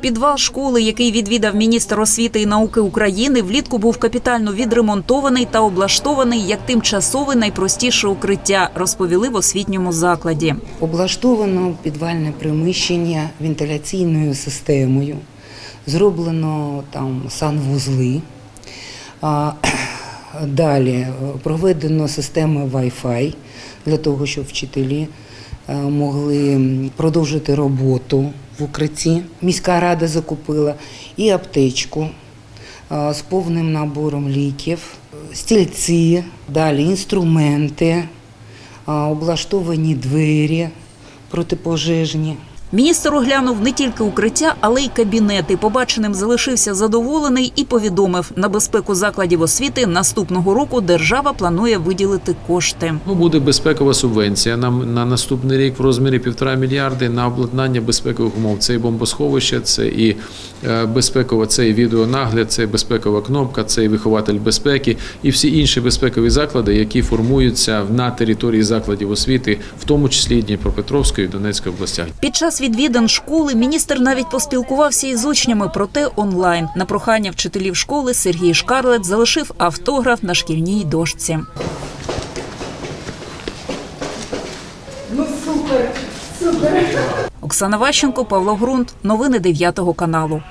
Підвал школи, який відвідав міністр освіти і науки України, влітку був капітально відремонтований та облаштований як тимчасове найпростіше укриття, розповіли в освітньому закладі. Облаштовано підвальне приміщення вентиляційною системою, зроблено там санвузли. Далі е, проведено систему Wi-Fi для того, щоб вчителі е, могли продовжити роботу в укритті. Міська рада закупила і аптечку з повним набором ліків, стільці, далі інструменти, облаштовані двері протипожежні. Міністр оглянув не тільки укриття, але й кабінети. Побаченим залишився задоволений і повідомив, на безпеку закладів освіти наступного року держава планує виділити кошти. Ну, буде безпекова субвенція на, на наступний рік в розмірі півтора мільярди на обладнання безпекових умов. Це і бомбосховище, це і е, безпекова, це і відеонагляд, це і безпекова кнопка, це і вихователь безпеки, і всі інші безпекові заклади, які формуються на території закладів освіти, в тому числі і Дніпропетровської і Донецької областях. Під час відвідин школи міністр навіть поспілкувався із учнями, проте онлайн. На прохання вчителів школи Сергій Шкарлет залишив автограф на шкільній дошці. Оксана Ващенко, Павло Грунт. Новини 9 каналу.